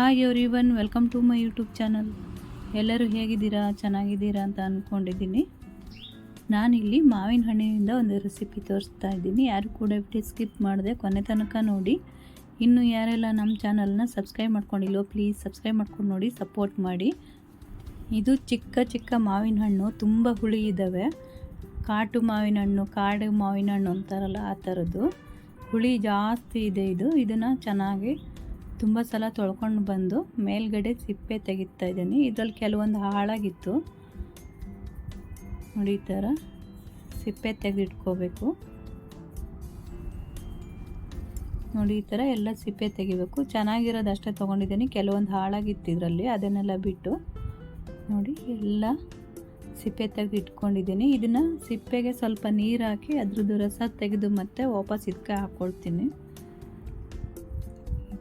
Hi everyone welcome to my YouTube channel ಎಲ್ಲರೂ ಹೇಗಿದ್ದೀರಾ? ಚೆನ್ನಾಗಿದ್ದೀರಾ ಅಂತ ಅಂದ್ಕೊಂಡಿದ್ದೀನಿ ನಾನಿಲ್ಲಿ ಮಾವಿನ ಹಣ್ಣಿನಿಂದ ಒಂದು ರೆಸಿಪಿ ತೋರಿಸ್ತಾ ಇದ್ದೀನಿ. ಯಾರು ಕೂಡ ಬಿಟ್ಟು ಸ್ಕಿಪ್ ಮಾಡಿದೆ ಕೊನೆ ತನಕ ನೋಡಿ. ಇನ್ನು ಯಾರೆಲ್ಲ ನಮ್ಮ ಚಾನಲ್ನ ಸಬ್ಸ್ಕ್ರೈಬ್ ಮಾಡ್ಕೊಂಡಿಲ್ಲೋ ಪ್ಲೀಸ್ ಸಬ್ಸ್ಕ್ರೈಬ್ ಮಾಡ್ಕೊಂಡು ನೋಡಿ ಸಪೋರ್ಟ್ ಮಾಡಿ. ಇದು ಚಿಕ್ಕ ಚಿಕ್ಕ ಮಾವಿನ ಹಣ್ಣು, ತುಂಬ ಹುಳಿ ಇದ್ದಾವೆ. ಕಾಟು ಮಾವಿನ ಹಣ್ಣು, ಕಾಡು ಮಾವಿನ ಹಣ್ಣು ಅಂತಾರಲ್ಲ ಆ ಥರದ್ದು ಹುಳಿ ಜಾಸ್ತಿ ಇದೆ ಇದು. ಇದನ್ನು ಚೆನ್ನಾಗಿ ತುಂಬ ಸಲ ತೊಳ್ಕೊಂಡು ಬಂದು ಮೇಲ್ಗಡೆ ಸಿಪ್ಪೆ ತೆಗಿತಾ ಇದ್ದೀನಿ. ಇದರಲ್ಲಿ ಕೆಲವೊಂದು ಹಾಳಾಗಿತ್ತು. ನೋಡಿ ಈ ಥರ ಸಿಪ್ಪೆ ತೆಗೆದಿಟ್ಕೋಬೇಕು. ನೋಡಿ ಈ ಥರ ಎಲ್ಲ ಸಿಪ್ಪೆ ತೆಗಿಬೇಕು. ಚೆನ್ನಾಗಿರೋದು ಅಷ್ಟೇ ತೊಗೊಂಡಿದ್ದೀನಿ. ಕೆಲವೊಂದು ಹಾಳಾಗಿತ್ತು ಇದರಲ್ಲಿ, ಅದನ್ನೆಲ್ಲ ಬಿಟ್ಟು. ನೋಡಿ ಎಲ್ಲ ಸಿಪ್ಪೆ ತೆಗೆದು ಇಟ್ಕೊಂಡಿದ್ದೀನಿ ಇದನ್ನು ಸಿಪ್ಪೆಗೆ ಸ್ವಲ್ಪ ನೀರು ಹಾಕಿ ಅದ್ರದ್ದು ರಸ ತೆಗೆದು ಮತ್ತೆ ವಾಪಸ್ ಇದಕ್ಕೆ ಹಾಕ್ಕೊಳ್ತೀನಿ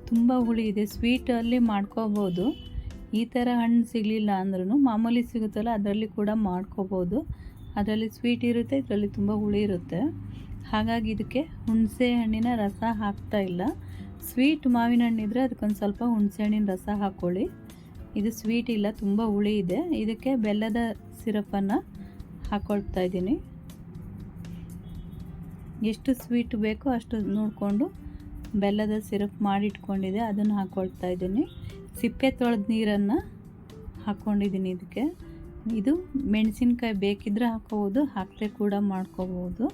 ತುಂಬ ಹುಳಿ ಇದೆ. ಸ್ವೀಟಲ್ಲಿ ಮಾಡ್ಕೋಬೋದು. ಈ ಥರ ಹಣ್ಣು ಸಿಗಲಿಲ್ಲ ಅಂದ್ರೂ ಮಾಮೂಲಿ ಸಿಗುತ್ತಲ್ಲ, ಅದರಲ್ಲಿ ಕೂಡ ಮಾಡ್ಕೋಬೋದು. ಅದರಲ್ಲಿ ಸ್ವೀಟ್ ಇರುತ್ತೆ, ಇದರಲ್ಲಿ ತುಂಬ ಹುಳಿ ಇರುತ್ತೆ. ಹಾಗಾಗಿ ಇದಕ್ಕೆ ಹುಣಸೆ ಹಣ್ಣಿನ ರಸ ಹಾಕ್ತಾ ಇಲ್ಲ. ಸ್ವೀಟ್ ಮಾವಿನ ಹಣ್ಣಿದ್ರೆ ಅದಕ್ಕೊಂದು ಸ್ವಲ್ಪ ಹುಣಸೆ ಹಣ್ಣಿನ ರಸ ಹಾಕ್ಕೊಳ್ಳಿ ಇದು ಸ್ವೀಟ್ ಇಲ್ಲ, ತುಂಬ ಹುಳಿ ಇದೆ. ಇದಕ್ಕೆ ಬೆಲ್ಲದ ಸಿರಪನ್ನು ಹಾಕ್ಕೊಳ್ತಾ ಇದ್ದೀನಿ. ಎಷ್ಟು ಸ್ವೀಟ್ ಬೇಕೋ ಅಷ್ಟು ನೋಡಿಕೊಂಡು ಬೆಲ್ಲದ ಸಿರಪ್ ಮಾಡಿಟ್ಕೊಂಡಿದೆ ಅದನ್ನು ಹಾಕ್ಕೊಳ್ತಾ ಇದ್ದೀನಿ. ಸಿಪ್ಪೆ ತೊಳೆದ ನೀರನ್ನು ಹಾಕ್ಕೊಂಡಿದ್ದೀನಿ ಇದಕ್ಕೆ. ಇದು ಮೆಣಸಿನ್ಕಾಯಿ ಬೇಕಿದ್ರೆ ಹಾಕೋಬೋದು, ಹಾಕದೆ ಕೂಡ ಮಾಡ್ಕೋಬೋದು.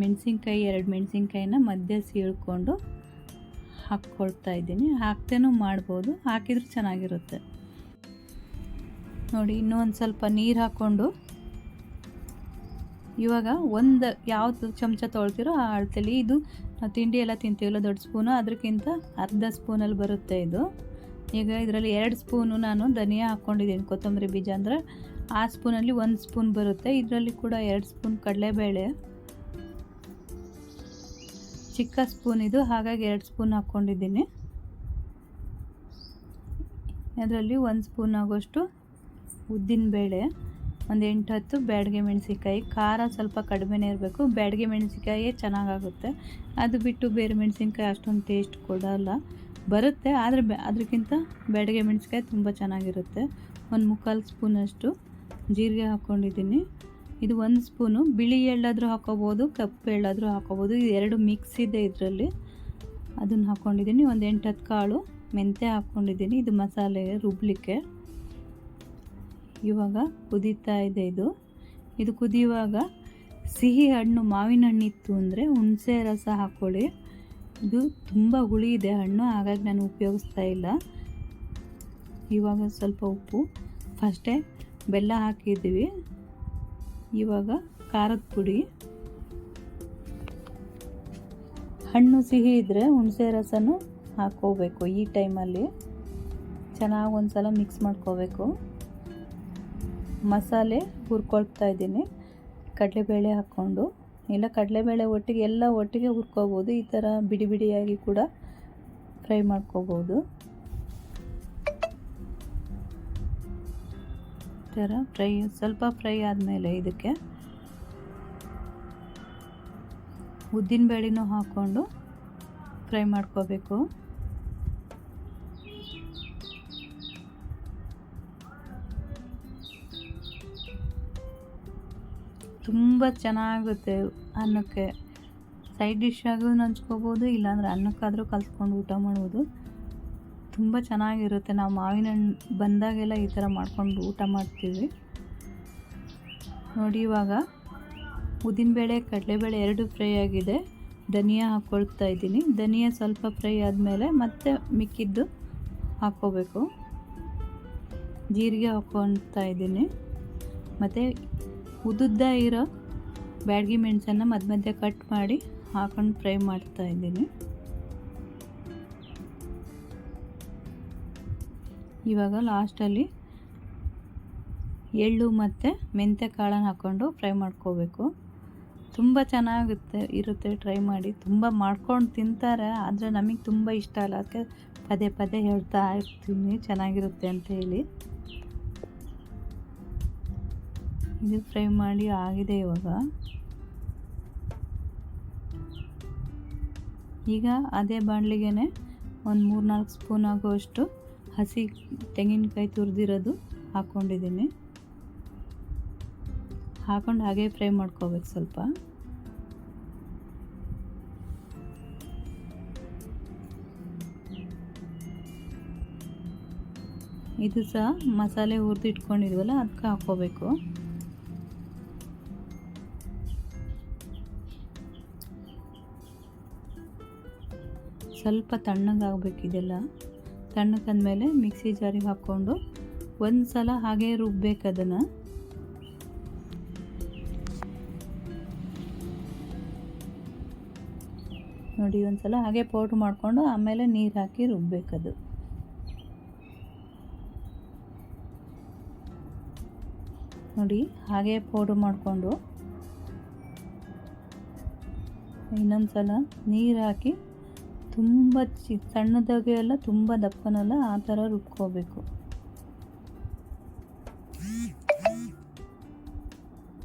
ಮೆಣಸಿನ್ಕಾಯಿ, ಎರಡು ಮೆಣಸಿನ್ಕಾಯಿನ ಮಧ್ಯ ಸೀಳ್ಕೊಂಡು ಹಾಕ್ಕೊಳ್ತಾ ಇದ್ದೀನಿ. ಹಾಕ್ತೇನೂ ಮಾಡ್ಬೋದು, ಹಾಕಿದ್ರೆ ಚೆನ್ನಾಗಿರುತ್ತೆ. ನೋಡಿ ಇನ್ನೂ ಒಂದು ಸ್ವಲ್ಪ ನೀರು ಹಾಕ್ಕೊಂಡು, ಇವಾಗ ಒಂದು ಯಾವ ಚಮಚ ತೊಳ್ತಿರೋ ಆ ಅಳತೆಲಿ ಇದು ನಾವು ತಿಂಡಿ ಎಲ್ಲ ತಿಂತೀವಲ್ಲ ದೊಡ್ಡ ಸ್ಪೂನು. ಅದಕ್ಕಿಂತ ಅರ್ಧ ಸ್ಪೂನಲ್ಲಿ ಬರುತ್ತೆ ಇದು. ಈಗ ಇದರಲ್ಲಿ ಎರಡು ಸ್ಪೂನು ನಾನು ಧನಿಯಾ ಹಾಕ್ಕೊಂಡಿದ್ದೀನಿ, ಕೊತ್ತಂಬರಿ ಬೀಜ ಅಂದರೆ. ಆ ಸ್ಪೂನಲ್ಲಿ ಒಂದು ಸ್ಪೂನ್ ಬರುತ್ತೆ. ಇದರಲ್ಲಿ ಕೂಡ ಎರಡು ಸ್ಪೂನ್ ಕಡಲೆಬೇಳೆ. ಚಿಕ್ಕ ಸ್ಪೂನ್ ಇದು. ಹಾಗಾಗಿ ಎರಡು ಸ್ಪೂನ್ ಹಾಕ್ಕೊಂಡಿದ್ದೀನಿ. ಅದರಲ್ಲಿ ಒಂದು ಸ್ಪೂನ್ ಆಗೋಷ್ಟು ಉದ್ದಿನಬೇಳೆ. ಒಂದು ಎಂಟು ಹತ್ತು ಬ್ಯಾಡಗೆ ಮೆಣಸಿಕಾಯಿ ಖಾರ ಸ್ವಲ್ಪ ಕಡಿಮೆನೇ ಇರಬೇಕು. ಬ್ಯಾಡಗೆ ಮೆಣಸಿಕಾಯೇ ಚೆನ್ನಾಗಾಗುತ್ತೆ. ಅದು ಬಿಟ್ಟು ಬೇರೆ ಮೆಣಸಿನ್ಕಾಯಿ ಅಷ್ಟೊಂದು ಟೇಸ್ಟ್ ಕೊಡಲ್ಲ. ಬರುತ್ತೆ, ಆದರೆ ಅದಕ್ಕಿಂತ ಬ್ಯಾಡಗೆ ಮೆಣಸಿನ್ಕಾಯಿ ತುಂಬ ಚೆನ್ನಾಗಿರುತ್ತೆ. ಒಂದು ಮುಕ್ಕಾಲು ಸ್ಪೂನಷ್ಟು ಜೀರಿಗೆ ಹಾಕ್ಕೊಂಡಿದ್ದೀನಿ ಇದು ಒಂದು ಸ್ಪೂನು ಬಿಳಿ ಎಳ್ಳಾದರೂ ಹಾಕೋಬೋದು, ಕಪ್ಪು ಎಳ್ಳಾದರೂ ಹಾಕೋಬೋದು. ಇದು ಎರಡು ಮಿಕ್ಸ್ ಇದೆ ಇದರಲ್ಲಿ. ಅದನ್ನು ಹಾಕ್ಕೊಂಡಿದ್ದೀನಿ ಒಂದು ಎಂಟು ಹತ್ತು ಕಾಳು ಮೆಂತ್ಯ ಹಾಕ್ಕೊಂಡಿದ್ದೀನಿ ಇದು ಮಸಾಲೆ ರುಬ್ಲಿಕ್ಕೆ. ಇವಾಗ ಕುದೀತಾ ಇದೆ ಇದು. ಇದು ಕುದಿಯುವಾಗ ಸಿಹಿ ಹಣ್ಣು, ಮಾವಿನ ಹಣ್ಣಿತ್ತು ಅಂದರೆ ಹುಣಸೆ ರಸ ಹಾಕ್ಕೊಳ್ಳಿ ಇದು ತುಂಬ ಹುಳಿ ಇದೆ ಹಣ್ಣು, ಹಾಗಾಗಿ ನಾನು ಉಪಯೋಗಿಸ್ತಾ ಇಲ್ಲ. ಇವಾಗ ಸ್ವಲ್ಪ ಉಪ್ಪು. ಫಸ್ಟೇ ಬೆಲ್ಲ ಹಾಕಿದ್ದೀವಿ. ಇವಾಗ ಖಾರದ ಪುಡಿ. ಹಣ್ಣು ಸಿಹಿ ಇದ್ದರೆ ಹುಣಸೆ ರಸನೂ ಹಾಕ್ಕೋಬೇಕು ಈ ಟೈಮಲ್ಲಿ. ಚೆನ್ನಾಗಿ ಒಂದು ಸಲ ಮಿಕ್ಸ್ ಮಾಡ್ಕೋಬೇಕು. ಮಸಾಲೆ ಹುರ್ಕೊಳ್ತಾ ಇದ್ದೀನಿ. ಕಡಲೆಬೇಳೆ ಹಾಕ್ಕೊಂಡು. ಇಲ್ಲ, ಕಡಲೆಬೇಳೆ ಒಟ್ಟಿಗೆ ಎಲ್ಲ ಒಟ್ಟಿಗೆ ಹುರ್ಕೋಬೋದು. ಈ ಥರ ಬಿಡಿ ಬಿಡಿಯಾಗಿ ಕೂಡ ಫ್ರೈ ಮಾಡ್ಕೋಬೋದು. ಈ ಥರ ಫ್ರೈ, ಸ್ವಲ್ಪ ಫ್ರೈ ಆದಮೇಲೆ ಇದಕ್ಕೆ ಉದ್ದಿನಬೇಳೆನೂ ಹಾಕ್ಕೊಂಡು ಫ್ರೈ ಮಾಡ್ಕೋಬೇಕು. ತುಂಬ ಚೆನ್ನಾಗುತ್ತೆ ಅನ್ನಕ್ಕೆ. ಸೈಡ್ ಡಿಶ್ ಆಗು ನಂಚ್ಕೋಬೋದು, ಇಲ್ಲಾಂದರೆ ಅನ್ನಕ್ಕಾದರೂ ಕಲ್ತ್ಕೊಂಡು ಊಟ ಮಾಡ್ಬೋದು. ತುಂಬ ಚೆನ್ನಾಗಿರುತ್ತೆ. ನಾವು ಮಾವಿನ ಹಣ್ಣು ಬಂದಾಗೆಲ್ಲ ಈ ಥರ ಮಾಡ್ಕೊಂಡು ಊಟ ಮಾಡ್ತೀವಿ. ನೋಡಿ ಇವಾಗ ಉದ್ದಿನಬೇಳೆ, ಕಡಲೆಬೇಳೆ ಎರಡು ಫ್ರೈ ಆಗಿದೆ. ಧನಿಯಾ ಹಾಕ್ಕೊಳ್ತಾ ಇದ್ದೀನಿ. ಧನಿಯಾ ಸ್ವಲ್ಪ ಫ್ರೈ ಆದಮೇಲೆ ಮತ್ತೆ ಮಿಕ್ಕಿದ್ದು ಹಾಕ್ಕೋಬೇಕು. ಜೀರಿಗೆ ಹಾಕ್ಕೊಳ್ತಾ ಇದ್ದೀನಿ. ಮತ್ತು ಉದ್ದುದ್ದ ಇರೋ ಬ್ಯಾಡಗಿ ಮೆಣಸನ್ನು ಮಧ್ಯ ಮಧ್ಯೆ ಕಟ್ ಮಾಡಿ ಹಾಕೊಂಡು ಫ್ರೈ ಮಾಡ್ತಾ ಇದ್ದೀನಿ. ಇವಾಗ ಲಾಸ್ಟಲ್ಲಿ ಎಳ್ಳು ಮತ್ತು ಮೆಂತ್ಯ ಕಾಳನ್ನು ಹಾಕ್ಕೊಂಡು ಫ್ರೈ ಮಾಡ್ಕೋಬೇಕು. ತುಂಬ ಚೆನ್ನಾಗುತ್ತೆ, ಇರುತ್ತೆ ಟ್ರೈ ಮಾಡಿ. ತುಂಬ ಮಾಡ್ಕೊಂಡು ತಿಂತಾರೆ, ಆದರೆ ನಮಗೆ ತುಂಬ ಇಷ್ಟ ಅಲ್ಲ. ಅದಕ್ಕೆ ಪದೇ ಪದೇ ಹೇಳ್ತಾ ಇರ್ತೀನಿ, ಚೆನ್ನಾಗಿರುತ್ತೆ ಅಂತ ಹೇಳಿ. ಇದು ಫ್ರೈ ಮಾಡಿ ಆಗಿದೆ ಇವಾಗ. ಈಗ ಅದೇ ಬಾಣಲಿಗೆ ಒಂದು ಮೂರು ನಾಲ್ಕು ಸ್ಪೂನ್ ಆಗುವಷ್ಟು ಹಸಿ ತೆಂಗಿನಕಾಯಿ ತುರಿದಿರೋದು ಹಾಕ್ಕೊಂಡಿದ್ದೀನಿ ಹಾಕೊಂಡು ಹಾಗೆ ಫ್ರೈ ಮಾಡ್ಕೋಬೇಕು ಸ್ವಲ್ಪ. ಇದು ಸಹ ಮಸಾಲೆ ಹುರಿದಿಟ್ಕೊಂಡಿದ್ವಲ್ಲ ಅದಕ್ಕೆ ಹಾಕ್ಕೋಬೇಕು. ಸ್ವಲ್ಪ ತಣ್ಣಗಾಗಬೇಕು ಇದೆಲ್ಲ. ತಣ್ಣಗಂದಮೇಲೆ ಮಿಕ್ಸಿ ಜಾರಿಗೆ ಹಾಕ್ಕೊಂಡು ಒಂದು ಸಲ ಹಾಗೆ ರುಬ್ಬೇಕು ಅದನ್ನು. ನೋಡಿ, ಒಂದು ಸಲ ಹಾಗೆ ಪೌಡ್ರ್ ಮಾಡಿಕೊಂಡು ಆಮೇಲೆ ನೀರು ಹಾಕಿ ರುಬ್ಬೇಕದು ನೋಡಿ, ಹಾಗೆ ಪೌಡ್ರ್ ಮಾಡಿಕೊಂಡು ಇನ್ನೊಂದು ಸಲ ನೀರು ಹಾಕಿ ತುಂಬ ಚಿ, ಸಣ್ಣದಾಗೆ ಅಲ್ಲ, ತುಂಬ ದಪ್ಪನಲ್ಲ, ಆ ಥರ ರುಬ್ಕೋಬೇಕು.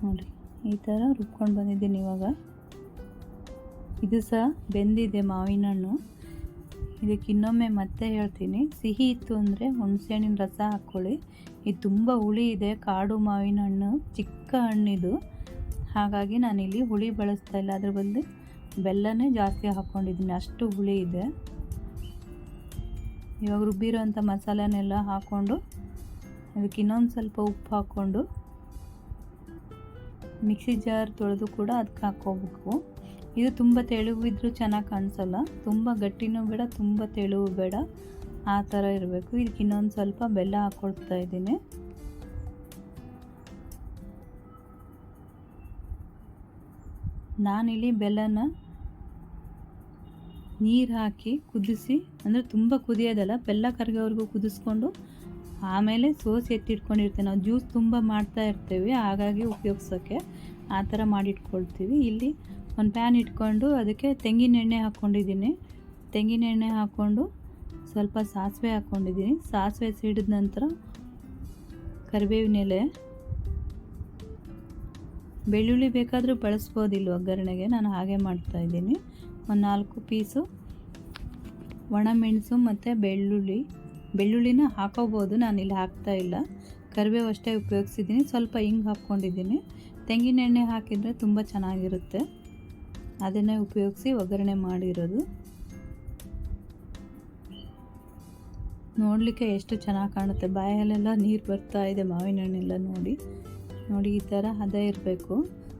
ನೋಡಿ, ಈ ಥರ ರುಬ್ಕೊಂಡು ಬಂದಿದ್ದೀನಿ ಇವಾಗ. ಇದು ಸಹ ಬೆಂದಿದೆ ಮಾವಿನ ಹಣ್ಣು ಇದಕ್ಕೆ ಇನ್ನೊಮ್ಮೆ ಮತ್ತೆ ಹೇಳ್ತೀನಿ. ಸಿಹಿ ಇತ್ತು ಅಂದರೆ ಹುಣಸೆಹಣ್ಣಿನ ರಸ ಹಾಕ್ಕೊಳ್ಳಿ. ಇದು ತುಂಬ ಹುಳಿ ಇದೆ, ಕಾಡು ಮಾವಿನ ಹಣ್ಣು ಚಿಕ್ಕ ಹಣ್ಣಿದು. ಹಾಗಾಗಿ ನಾನಿಲ್ಲಿ ಹುಳಿ ಬಳಸ್ತಾ ಇಲ್ಲ. ಅದ್ರ ಬದಲು ಬೆಲ್ಲನೇ ಜಾಸ್ತಿ ಹಾಕ್ಕೊಂಡಿದ್ದೀನಿ, ಅಷ್ಟು ಹುಳಿ ಇದೆ. ಇವಾಗ ರುಬ್ಬಿರೋಂಥ ಮಸಾಲೆನೆಲ್ಲ ಹಾಕ್ಕೊಂಡು ಅದಕ್ಕೆ ಇನ್ನೊಂದು ಸ್ವಲ್ಪ ಉಪ್ಪು ಹಾಕ್ಕೊಂಡು ಮಿಕ್ಸಿ ಜಾರ್ ತೊಳೆದು ಕೂಡ ಅದಕ್ಕೆ ಹಾಕ್ಕೋಬೇಕು. ಇದು ತುಂಬ ತೆಳುವು ಇದ್ದರೂ ಚೆನ್ನಾಗಿ ಕಾಣಿಸಲ್ಲ, ತುಂಬ ಗಟ್ಟಿನೂ ಬೇಡ, ತುಂಬ ತೆಳುವು ಬೇಡ, ಆ ಥರ ಇರಬೇಕು. ಇದಕ್ಕೆ ಇನ್ನೊಂದು ಸ್ವಲ್ಪ ಬೆಲ್ಲ ಹಾಕ್ಕೊಳ್ತಾ ಇದ್ದೀನಿ. ನಾನಿಲ್ಲಿ ಬೆಲ್ಲನ ನೀರು ಹಾಕಿ ಕುದಿಸಿ, ಅಂದರೆ ತುಂಬ ಕುದಿಯೋದಲ್ಲ, ಬೆಲ್ಲ ಕರಗೋವರೆಗೂ ಕುದಿಸ್ಕೊಂಡು ಆಮೇಲೆ ಸೋಸಿ ಎತ್ತಿಟ್ಕೊಂಡಿರ್ತೇವೆ ನಾವು ಜ್ಯೂಸ್ ತುಂಬ ಮಾಡ್ತಾ ಇರ್ತೇವೆ, ಹಾಗಾಗಿ ಉಪಯೋಗ್ಸೋಕ್ಕೆ ಆ ಥರ ಮಾಡಿಟ್ಕೊಳ್ತೀವಿ. ಇಲ್ಲಿ ಒಂದು ಪ್ಯಾನ್ ಇಟ್ಕೊಂಡು ಅದಕ್ಕೆ ತೆಂಗಿನ ಎಣ್ಣೆ ಹಾಕ್ಕೊಂಡಿದ್ದೀನಿ. ತೆಂಗಿನ ಎಣ್ಣೆ ಹಾಕ್ಕೊಂಡು ಸ್ವಲ್ಪ ಸಾಸಿವೆ ಹಾಕ್ಕೊಂಡಿದ್ದೀನಿ. ಸಾಸಿವೆ ಸಿಡಿದ ನಂತರ ಕರಿಬೇವಿನ ಎಲೆ ಬೆಳ್ಳುಳ್ಳಿ ಬೇಕಾದರೂ ಬಳಸ್ಬೋದಿಲ್ಲ ಒಗ್ಗರಣೆಗೆ? ನಾನು ಹಾಗೆ ಮಾಡ್ತಾಯಿದ್ದೀನಿ ಒಂದು ನಾಲ್ಕು ಪೀಸು ಒಣಮೆಣಸು ಮತ್ತು ಬೆಳ್ಳುಳ್ಳಿ. ಬೆಳ್ಳುಳ್ಳಿನ ಹಾಕೋಬೋದು ಇಲ್ಲಿ ಹಾಕ್ತಾ ಇಲ್ಲ. ಕರಿಬೇವು ಅಷ್ಟೇ ಉಪಯೋಗಿಸಿದ್ದೀನಿ. ಸ್ವಲ್ಪ ಹಿಂಗೆ ಹಾಕ್ಕೊಂಡಿದ್ದೀನಿ. ತೆಂಗಿನ ಎಣ್ಣೆ ಹಾಕಿದರೆ ತುಂಬ ಚೆನ್ನಾಗಿರುತ್ತೆ. ಅದನ್ನೇ ಉಪಯೋಗಿಸಿ ಒಗ್ಗರಣೆ ಮಾಡಿರೋದು. ನೋಡಲಿಕ್ಕೆ ಎಷ್ಟು ಚೆನ್ನಾಗಿ ಕಾಣುತ್ತೆ. ಬಾಯಲ್ಲೆಲ್ಲ ನೀರು ಬರ್ತಾ ಇದೆ, ಮಾವಿನ ಹಣ್ಣೆಲ್ಲ ನೋಡಿ. ನೋಡಿ, ಈ ಥರ ಹದ ಇರಬೇಕು.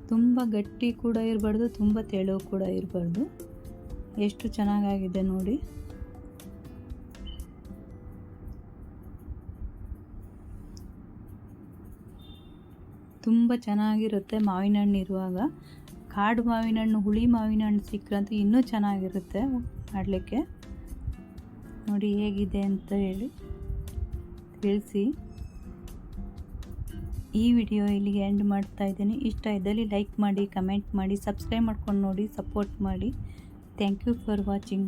ತುಂಬ ಗಟ್ಟಿ ಕೂಡ ಇರಬಾರ್ದು, ತುಂಬ ತೆಳು ಕೂಡ ಇರಬಾರ್ದು. ಎಷ್ಟು ಚೆನ್ನಾಗಾಗಿದೆ ನೋಡಿ. ತುಂಬ ಚೆನ್ನಾಗಿರುತ್ತೆ ಮಾವಿನ ಹಣ್ಣು ಇರುವಾಗ. ಕಾಡು ಮಾವಿನ ಹಣ್ಣು ಹುಳಿ ಮಾವಿನ ಹಣ್ಣು ಸಿಕ್ಕಂತೂ ಇನ್ನೂ ಚೆನ್ನಾಗಿರುತ್ತೆ ಮಾಡಲಿಕ್ಕೆ. ನೋಡಿ, ಹೇಗಿದೆ ಅಂತ ಹೇಳಿ ತಿಳಿಸಿ. ಈ ವಿಡಿಯೋ ಇಲ್ಲಿಗೆ ಎಂಡ್ ಮಾಡ್ತಾ ಇದ್ದೀನಿ. ಇಷ್ಟ ಇದ್ದಲ್ಲಿ ಲೈಕ್ ಮಾಡಿ ಕಮೆಂಟ್ ಮಾಡಿ ಸಬ್ಸ್ಕ್ರೈಬ್ ಮಾಡ್ಕೊಂಡು ನೋಡಿ ಸಪೋರ್ಟ್ ಮಾಡಿ. Thank you for watching